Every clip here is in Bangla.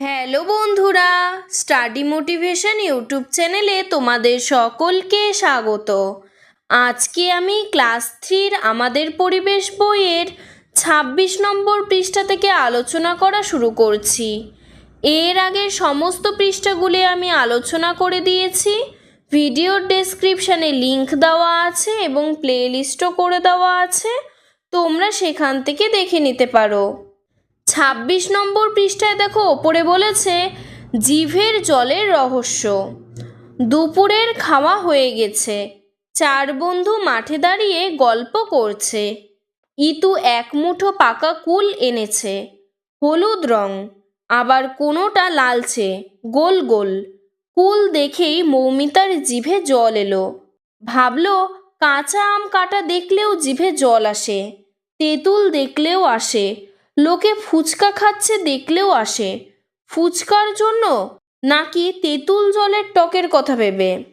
হ্যালো বন্ধুরা, স্টাডি মোটিভেশন ইউটিউব চ্যানেলে তোমাদের সকলকে স্বাগত। আজকে আমি ক্লাস থ্রির আমাদের পরিবেশ বইয়ের ছাব্বিশ নম্বর পৃষ্ঠা থেকে আলোচনা করা শুরু করছি। এর আগে সমস্ত পৃষ্ঠাগুলি আমি আলোচনা করে দিয়েছি। ভিডিওর ডেসক্রিপশানে লিংক দেওয়া আছে এবং প্লেলিস্টও করে দেওয়া আছে। তোমরা সেখান থেকে দেখে নিতে পারো। ছাব্বিশ নম্বর পৃষ্ঠায় দেখো, ওপরে বলেছে, জিভের জলের রহস্য। দুপুরের খাওয়া হয়ে গেছে। চার বন্ধু মাঠে দাঁড়িয়ে গল্প করছে। ইতু এক মুঠো পাকা কুল এনেছে। হলুদ রং, আবার কোনোটা লালচে, গোল গোল। কুল দেখেই মৌমিতার জিভে জল এলো। ভাবলো, কাঁচা আম কাটা দেখলেও জিভে জল আসে, তেঁতুল দেখলেও আসে লোকে ফুচকা খাচ্ছে দেখলেও আসে। ফুচকার জন্য নাকি তেঁতুল জলের টকের কথা ভেবে?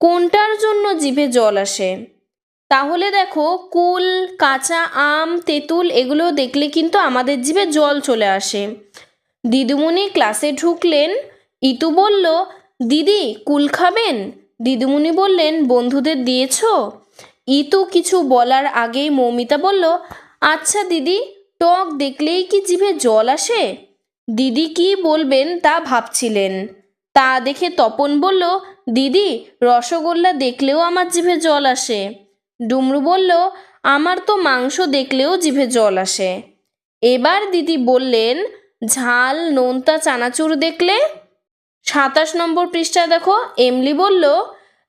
কোনটার জন্য জিভে জল আসে? তাহলে দেখো, কুল, কাঁচা আম, তেঁতুল এগুলো দেখলে কিন্তু আমাদের জিভে জল চলে আসে। দিদিমণি ক্লাসে ঢুকলেন, ইতু বলল, দিদি, কুল খাবেন? দিদিমণি বললেন, বন্ধুদের দিয়েছ? ইতু কিছু বলার আগেই মৌমিতা বলল আচ্ছা দিদি টক দেখলেই কি জিভে জল আসে? দিদি কি বলবেন তা ভাবছিলেন। তা দেখে তপন বলল, দিদি, রসগোল্লা দেখলেও আমার জিভে জল আসে। ডুমরু বলল, আমার তো মাংস দেখলেও জিভে জল আসে। এবার দিদি বললেন, ঝাল, নোনতা, চানাচুর দেখলে? সাতাশ নম্বর পৃষ্ঠায় দেখো, এমলি বলল,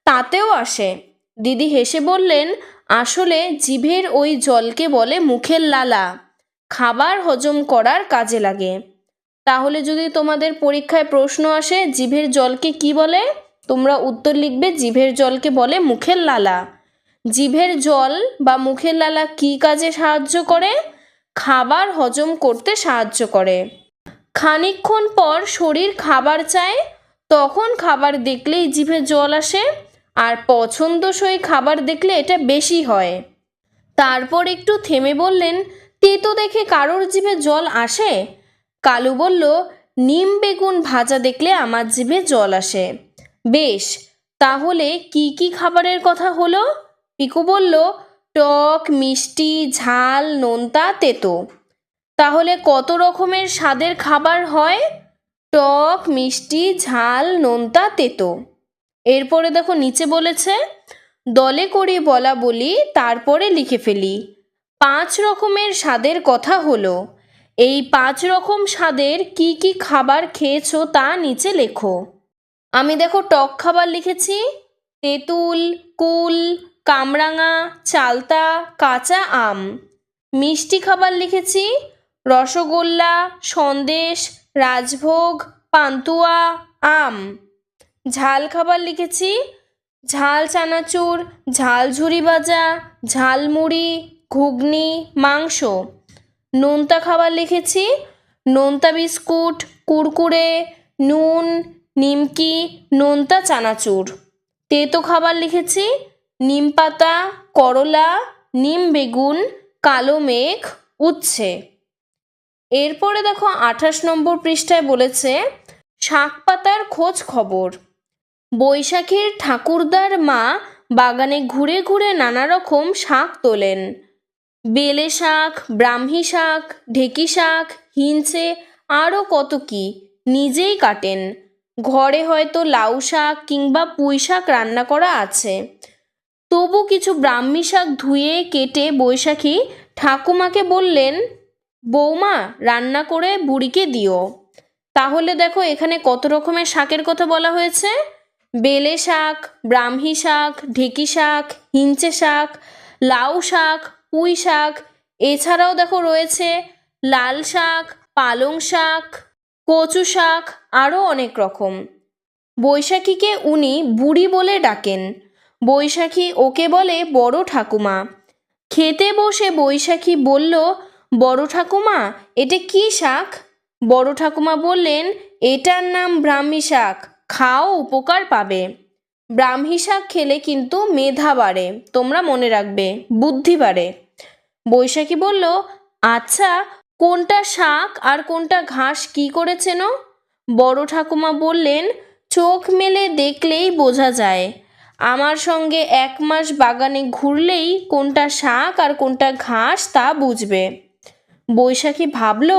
তাতেও আসে। দিদি হেসে বললেন, আসলে জিভের ওই জলকে বলে মুখের লালা। খাবার হজম করার কাজে লাগে। তাহলে যদি তোমাদের পরীক্ষায় প্রশ্ন আসে, জিভের জলকে কি বলে? তোমরা উত্তর লিখবে, জিভের জলকে বলে মুখের লালা। জিভের জল বা মুখের লালা কি কাজে সাহায্য করে? খাবার হজম করতে সাহায্য করে। খানিকক্ষণ পর শরীর খাবার চায়, তখন খাবার দেখলেই জিভে জল আসে, আর পছন্দসই খাবার দেখলে এটা বেশি হয়। তারপর একটু থেমে বললেন তেতো দেখে কারোর জিভে জল আসে? কালু বলল, নিম বেগুন ভাজা দেখলে আমার জিভে জল আসে। বেশ, তাহলে কি কি খাবারের কথা হলো? পিকু বলল, টক, মিষ্টি, ঝাল, নোনতা, তেতো। তাহলে কত রকমের স্বাদের খাবার হয়? টক, মিষ্টি, ঝাল, নোনতা, তেতো। এরপরে দেখো নিচে বলেছে, দলে করে বলা বলি, তারপরে লিখে ফেলি। পাঁচ রকমের স্বাদের কথা হলো। এই পাঁচ রকম স্বাদের কি কি খাবার খেয়েছো তা নিচে লেখো। আমি দেখো টক খাবার লিখেছি। তেঁতুল, কুল, কামরাঙা, চালতা, কাঁচা আম। মিষ্টি খাবার লিখেছি। রসগোল্লা, সন্দেশ, রাজভোগ, পান্তুয়া, আম। ঝাল খাবার লিখেছি। ঝাল চানাচুর, ঝাল ঝুরি ভাজা ঝালমুড়ি ঘুগনি, মাংস। নোনতা খাবার লিখেছি। নোনতা বিস্কুট, কুরকুরে, নুন, নিমকি, নোনতা চানাচুর। তেতো খাবার লিখেছি। নিম পাতা, করলা, নিম বেগুন, কালো মেঘ, উচ্ছে। এরপরে দেখো আঠাশ নম্বর পৃষ্ঠায় বলেছে, শাক পাতার খোঁজ খবর। বৈশাখীর ঠাকুরদার মা বাগানে ঘুরে ঘুরে নানা রকম শাক তোলেন। বেলে শাক, ব্রাহ্মী শাক, ঢেকি শাক হিঞ্চে আরও কত কি নিজেই কাটেন। ঘরে হয়তো লাউ শাক কিংবা পুঁই শাক রান্না করা আছে। তবু কিছু ব্রাহ্মী শাক ধুয়ে কেটে বৈশাখী ঠাকুমাকে বললেন, বৌমা, রান্না করে বুড়িকে দিও। তাহলে দেখো এখানে কত রকমের শাকের কথা বলা হয়েছে। বেলে শাক, ব্রাহ্মী শাক, ঢেকি শাক হিঞ্চে শাক, লাউ শাক পুঁই শাক, এছাড়াও দেখো রয়েছে লাল শাক, পালং শাক, কচু শাক আরও অনেক রকম। বৈশাখীকে উনি বুড়ি বলে ডাকেন। বৈশাখী ওকে বলে, বড় ঠাকুমা। খেতে বসে বৈশাখী বলল, বড় ঠাকুমা, এটা কি শাক? বড় ঠাকুমা বললেন, এটার নাম ব্রাহ্মী শাক, খাও, উপকার পাবে। ব্রাহ্মী শাক খেলে কিন্তু মেধা বাড়ে, তোমরা মনে রাখবে, বুদ্ধি বাড়ে। বৈশাখী বলল আচ্ছা কোনটা শাক আর কোনটা ঘাস কি করেছেন? বড় ঠাকুমা বললেন, চোখ মেলে দেখলেই বোঝা যায়। আমার সঙ্গে এক মাস বাগানে ঘুরলেই কোনটা শাক আর কোনটা ঘাস তা বুঝবে। বৈশাখী ভাবল,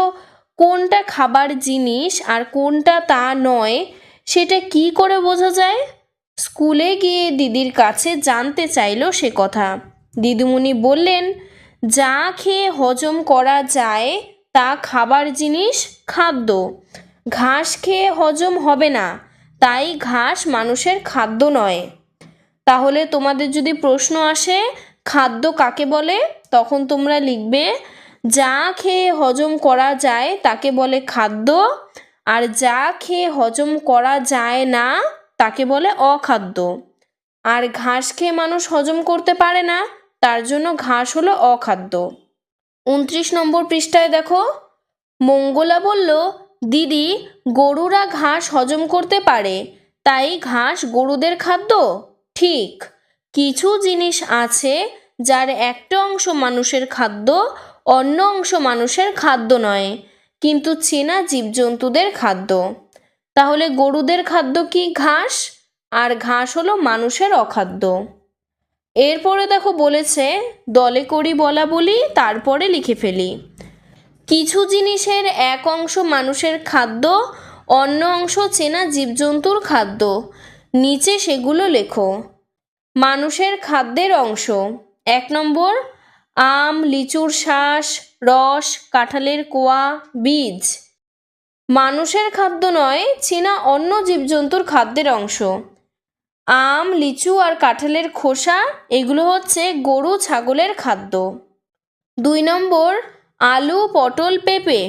কোনটা খাবার জিনিস আর কোনটা তা নয়, সেটা কি করে বোঝা যায়? স্কুলে গিয়ে দিদির কাছে জানতে চাইলো সে কথা। দিদিমণি বললেন যা খেয়ে হজম করা যায়, তা খাবার জিনিস, খাদ্য। ঘাস খেয়ে হজম হবে না, তাই ঘাস মানুষের খাদ্য নয়। তাহলে তোমাদের যদি প্রশ্ন আসে, খাদ্য কাকে বলে? তখন তোমরা লিখবে, যা খেয়ে হজম করা যায় তাকে বলে খাদ্য, আর যা খেয়ে হজম করা যায় না তাকে বলে অখাদ্য। আর ঘাস খেয়ে মানুষ হজম করতে পারে না তার জন্য ঘাস হলো অখাদ্য। উনত্রিশ নম্বর পৃষ্ঠায় দেখো, মঙ্গলা বলল, দিদি, গরুরা ঘাস হজম করতে পারে, তাই ঘাস গরুদের খাদ্য? ঠিক, কিছু জিনিস আছে যার একটা অংশ মানুষের খাদ্য, অন্য অংশ মানুষের খাদ্য নয়, কিন্তু চেনা জীবজন্তুদের খাদ্য। তাহলে গরুদের খাদ্য কি ঘাস? আর ঘাস হলো মানুষের অখাদ্য। এরপরে দেখো বলেছে, দলে করি বলা বলি, তারপরে লিখে ফেলি। কিছু জিনিসের এক অংশ মানুষের খাদ্য, অন্য অংশ চেনা জীবজন্তুর খাদ্য। নিচে সেগুলো লেখো। মানুষের খাদ্যের অংশ। এক নম্বর, আম, লিচুর শ্বাস রস, কাঁঠালের কোয়া, বীজ। মানুষের খাদ্য নয়, চেনা অন্য জীবজন্তুর খাদ্যের অংশ। আম, লিচু আর কাঁঠালের খোসা, এগুলো হচ্ছে গরু ছাগলের খাদ্য। দুই নম্বর, আলু, পটল, পেঁপে।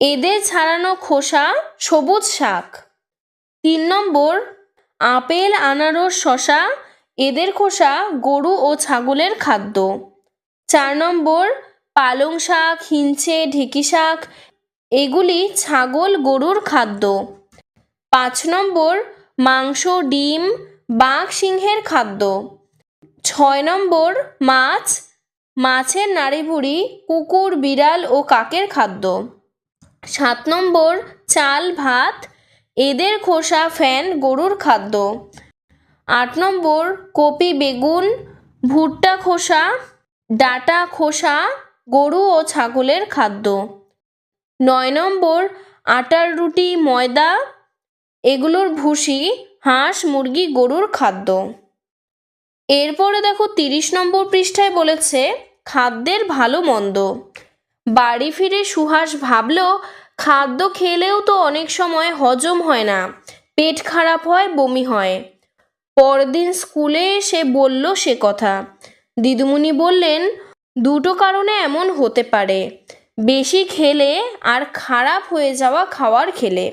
এদের ছাড়ানো খোসা সবুজ শাক। তিন নম্বর, আপেল, আনারস শশা এদের খোসা গরু ও ছাগলের খাদ্য। চার নম্বর, পালং শাক হিঞ্চে ঢেকি শাক, এগুলি ছাগল গরুর খাদ্য। পাঁচ নম্বর মাংস, ডিম, বাঘ সিংহের খাদ্য। ছয় নম্বর, মাছ, মাছের নাড়িভুড়ি, কুকুর, বিড়াল ও কাকের খাদ্য। সাত নম্বর, চাল, ভাত, এদের খোসা, ফ্যান, গরুর খাদ্য। আট নম্বর, কপি, বেগুন, ভুট্টা খোসা, ডাটা খোসা, গরু ও ছাগলের খাদ্য। নয় নম্বর, আটার রুটি, ময়দা এগুলোর ভুসি, হাঁস, মুরগি, গরুর খাদ্য। এরপরে দেখো তিরিশ নম্বর পৃষ্ঠায় বলেছে, খাদ্যের ভালো মন্দ। বাড়ি ফিরে সুহাস ভাবল খাদ্য খেলেও তো অনেক সময় হজম হয় না, পেট খারাপ হয়, বমি হয়। পরদিন স্কুলে এসে বলল সে কথা। দিদিমণি বললেন, দুটো কারণে এমন হতে পারে, বেশি খেলে আর খারাপ হয়ে যাওয়া খাওয়ার খেলে।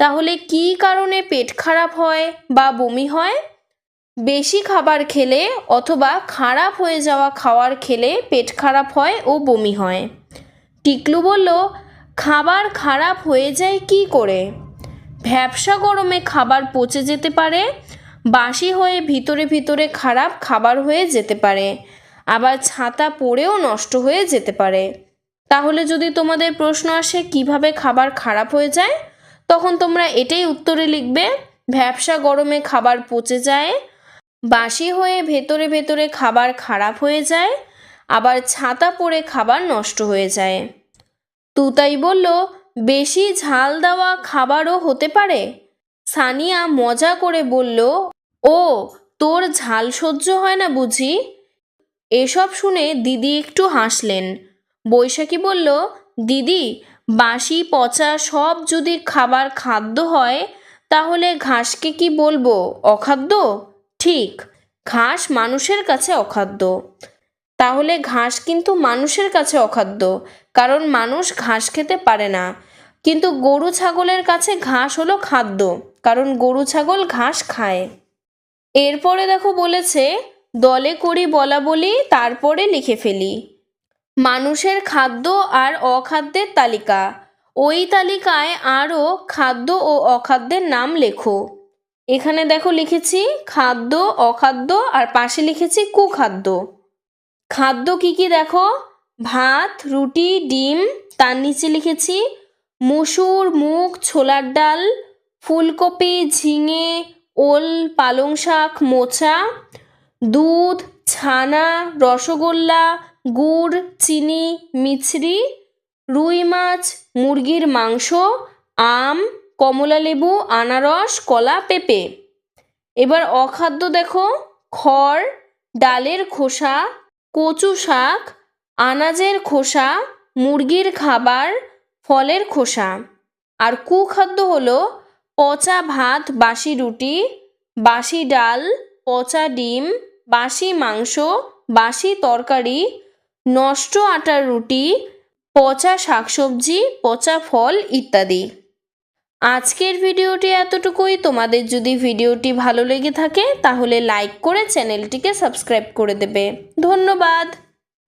তাহলে কি কারণে পেট খারাপ হয় বা বমি হয়? বেশি খাবার খেলে অথবা খারাপ হয়ে যাওয়া খাওয়ার খেলে পেট খারাপ হয় ও বমি হয়। টিকলু বলল, খাবার খারাপ হয়ে যায় কি করে? ভ্যাবসা গরমে খাবার পচে যেতে পারে, বাসি হয়ে ভিতরে ভিতরে খারাপ খাবার হয়ে যেতে পারে, আবার ছাতা পড়েও নষ্ট হয়ে যেতে পারে। তাহলে যদি তোমাদের প্রশ্ন আসে কীভাবে খাবার খারাপ হয়ে যায় তখন তোমরা এটাই উত্তরে লিখবে, ভ্যাবসা গরমে খাবার পচে যায়, বাসি হয়ে ভেতরে ভেতরে খাবার খারাপ হয়ে যায়, আবার ছাতা পড়ে খাবার নষ্ট হয়ে যায়। তুতাই বলল, বেশি ঝাল দেওয়া খাবারও হতে পারে? সানিয়া মজা করে বলল, ও, তোর ঝাল সহ্য হয় না বুঝি? এসব শুনে দিদি একটু হাসলেন। বৈশাখী বলল, দিদি বাসি পচা সব যদি খাবার খাদ্য হয়, তাহলে ঘাসকে কি বলব? অখাদ্য? ঠিক, ঘাস মানুষের কাছে অখাদ্য। তাহলে ঘাস কিন্তু মানুষের কাছে অখাদ্য, কারণ মানুষ ঘাস খেতে পারে না। কিন্তু গরু ছাগলের কাছে ঘাস হলো খাদ্য, কারণ গরু ছাগল ঘাস খায়। এরপরে দেখো বলেছে, দলে করি বলা বলি, তারপরে লিখে ফেলি। মানুষের খাদ্য আর অখাদ্যের তালিকা। ওই তালিকায় আরও খাদ্য ও অখাদ্যের নাম লেখো। এখানে দেখো লিখেছি খাদ্য, অখাদ্য, আর পাশে লিখেছি কুখাদ্য। খাদ্য কি কি দেখো? ভাত, রুটি, ডিম, তার নিচে লিখেছি মুসুর, মুগ, ছোলার ডাল, ফুলকপি, ঝিঙে, ওল, পালং শাক, মোচা, দুধ, ছানা, রসগোল্লা গুড়, চিনি, মিছরি, রুই মাছ, মুরগির মাংস, আম কমলালেবু আনারস, কলা, পেঁপে। এবার অখাদ্য দেখো, খড়, ডালের খোসা, কচু শাক, আনাজের খোসা, মুরগির খাবার, ফলের খোসা। আর কুখাদ্য হলো পচা ভাত, বাসি রুটি, বাসি ডাল, পচা ডিম, বাসি মাংস, বাসি তরকারি নষ্ট আটার রুটি, পচা শাকসবজি, পচা ফল ইত্যাদি। আজকের ভিডিওটি এতটুকুই। তোমাদের যদি ভিডিওটি ভালো লেগে থাকে, তাহলে লাইক করে চ্যানেলটিকে সাবস্ক্রাইব করে দেবে। ধন্যবাদ।